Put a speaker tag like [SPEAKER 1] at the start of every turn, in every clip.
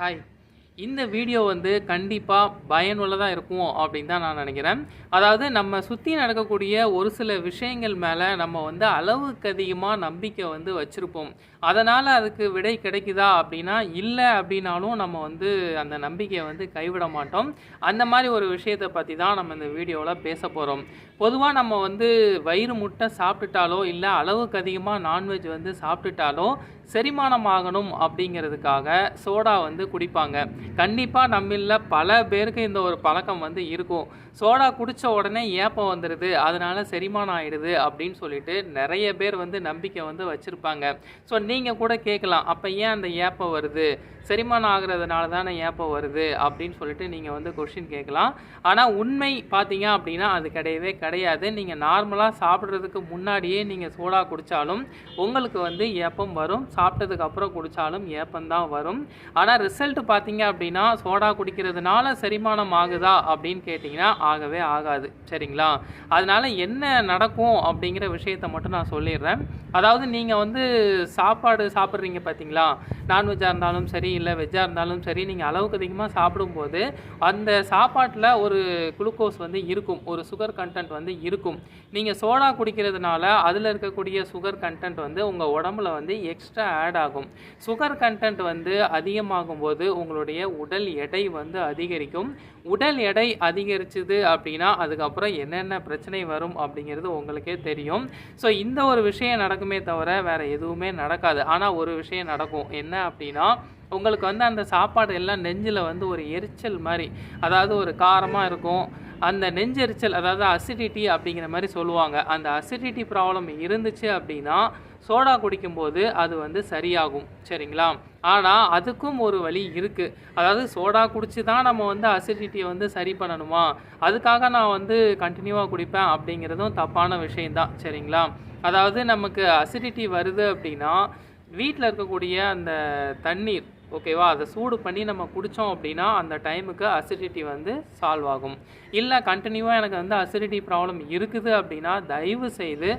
[SPEAKER 1] Hi இந்த video வந்து கண்டிப்பாக பயனுள்ளதாக இருக்கும் அப்படின்னு தான் நான் நினைக்கிறேன். அதாவது நம்ம சுற்றி நடக்கக்கூடிய ஒரு சில விஷயங்கள் மேலே நம்ம வந்து அளவுக்கு அதிகமாக நம்பிக்கை வந்து வச்சுருப்போம். அதனால் அதுக்கு விடை கிடைக்குதா அப்படின்னா இல்லை அப்படின்னாலும் நம்ம வந்து அந்த நம்பிக்கையை வந்து கைவிட மாட்டோம். அந்த மாதிரி ஒரு விஷயத்தை பற்றி தான் நம்ம இந்த வீடியோவில் பேச போகிறோம் பொதுவாக நம்ம வந்து வயிறு முட்டை சாப்பிட்டுட்டாலோ இல்லை அளவுக்கு அதிகமாக நான்வெஜ் வந்து சாப்பிட்டுட்டாலோ செரிமானம் ஆகணும் அப்படிங்கிறதுக்காக சோடா வந்து குடிப்பாங்க. கண்டிப்பாக நம்மள பல பேருக்கு இந்த ஒரு பழக்கம் வந்து இருக்கும். சோடா குடித்த உடனே ஏப்பம் வந்துடுது அதனால் செரிமானம் ஆகிடுது அப்படின்னு சொல்லிட்டு நிறைய பேர் வந்து நம்பிக்கை வந்து வச்சுருப்பாங்க. ஸோ நீங்கள் கூட கேட்கலாம் அப்போ ஏன் அந்த ஏப்பம் வருது? செரிமானம் ஆகிறதுனால தானே ஏப்பம் வருது அப்படின்னு சொல்லிட்டு நீங்கள் வந்து கொஷின் கேட்கலாம். ஆனால் உண்மை பார்த்தீங்க அப்படின்னா அது கிடையவே கிடையாது. நீங்கள் நார்மலாக சாப்பிட்றதுக்கு முன்னாடியே நீங்கள் சோடா குடித்தாலும் உங்களுக்கு வந்து ஏப்பம் வரும். சாப்பிட்டதுக்கு அப்புறம் குடித்தாலும் ஏப்பந்தான் வரும். ஆனால் ரிசல்ட் பார்த்தீங்க அப்படின்னா சோடா குடிக்கிறதுனால செரிமானம் ஆகுதா அப்படின்னு கேட்டிங்கன்னா ஆகவே ஆகாது. சரிங்களா? அதனால் என்ன நடக்கும் அப்படிங்கிற விஷயத்தை மட்டும் நான் சொல்லிடுறேன். அதாவது நீங்கள் வந்து சாப்பாடு சாப்பிட்றீங்க பார்த்தீங்களா? நான்வெஜ்ஜாக இருந்தாலும் சரி இல்லை வெஜ்ஜாக இருந்தாலும் சரி நீங்கள் அளவுக்கு அதிகமாக சாப்பிடும்போது அந்த சாப்பாட்டில் ஒரு குளுக்கோஸ் வந்து இருக்கும். ஒரு சுகர் கண்டென்ட் வந்து இருக்கும். நீங்கள் சோடா குடிக்கிறதுனால அதில் இருக்கக்கூடிய சுகர் கண்டென்ட் வந்து உங்கள் உடம்புல வந்து எக்ஸ்ட்ரா ஆட் ஆகும். சுகர் கண்டென்ட் வந்து அதிகமாகும் போது உங்களுடைய உடல் எடை வந்து அதிகரிக்கும். உடல் எடை அதிகரிச்சுது அப்படின்னா அதுக்கப்புறம் என்னென்ன பிரச்சனை வரும் அப்படிங்கிறது உங்களுக்கே தெரியும். ஸோ இந்த ஒரு விஷயம் நடக்குமே தவிர வேறு எதுவுமே நடக்காது. ஆனால் ஒரு விஷயம் நடக்கும். என்ன அப்படின்னா உங்களுக்கு வந்து அந்த சாப்பாடு எல்லாம் நெஞ்சில் வந்து ஒரு எரிச்சல் மாதிரி அதாவது ஒரு காரமாக இருக்கும். அந்த நெஞ்செரிச்சல் அதாவது அசிடிட்டி அப்படிங்கிற மாதிரி சொல்லுவாங்க. அந்த அசிடிட்டி ப்ராப்ளம் இருந்துச்சு அப்படின்னா சோடா குடிக்கும்போது அது வந்து சரியாகும். சரிங்களா? ஆனால் அதுக்கும் ஒரு வழி இருக்குது அதாவது சோடா குடிச்சு தான் நம்ம வந்து அசிடிட்டியை வந்து சரி பண்ணணுமா? அதுக்காக நான் வந்து கண்டினியூவாக குடிப்பேன் அப்படிங்கிறதும் தப்பான விஷயந்தான் சரிங்களா? அதாவது நமக்கு அசிடிட்டி வருது அப்படின்னா வீட்டில் இருக்கக்கூடிய அந்த தண்ணீர் ஓகேவா? அதை சூடு பண்ணி நம்ம குடித்தோம் அப்படின்னா அந்த டைமுக்கு அசிடிட்டி வந்து சால்வ் ஆகும். இல்லை கண்டினியூவாக எனக்கு வந்து அசிடிட்டி ப்ராப்ளம் இருக்குது அப்படின்னா தயவு செய்து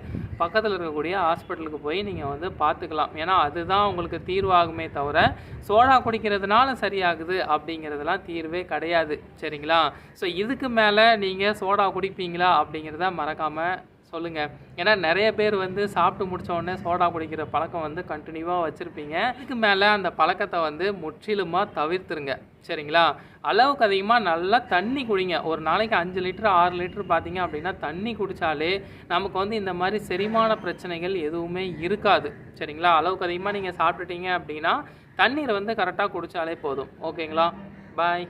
[SPEAKER 1] பக்கத்தில் இருக்கக்கூடிய ஹாஸ்பிட்டலுக்கு போய் நீங்கள் வந்து பார்த்துக்கலாம். ஏன்னா அதுதான் உங்களுக்கு தீர்வாகுமே தவிர சோடா குடிக்கிறதுனால சரியாகுது அப்படிங்கிறதுலாம் தீர்வே கிடையாது. சரிங்களா? ஸோ இதுக்கு மேலே நீங்கள் சோடா குடிப்பீங்களா அப்படிங்கிறத மறக்காமல் சொல்லுங்கள் ஏன்னா நிறைய பேர் வந்து சாப்பிட்டு முடிச்ச சோடா குடிக்கிற பழக்கம் வந்து கண்டினியூவாக வச்சுருப்பீங்க. இதுக்கு மேலே அந்த பழக்கத்தை வந்து முற்றிலுமாக தவிர்த்துருங்க. சரிங்களா? அளவுக்கு அதிகமாக நல்லா தண்ணி குடிங்க. ஒரு நாளைக்கு அஞ்சு லிட்டர் ஆறு லிட்டர் பார்த்தீங்க அப்படின்னா தண்ணி குடித்தாலே நமக்கு வந்து இந்த மாதிரி செரிமான பிரச்சனைகள் எதுவுமே இருக்காது. சரிங்களா? அளவுக்கு அதிகமாக நீங்கள் சாப்பிட்டுட்டீங்க அப்படின்னா தண்ணீரை வந்து கரெக்டாக குடித்தாலே போதும். ஓகேங்களா? பாய்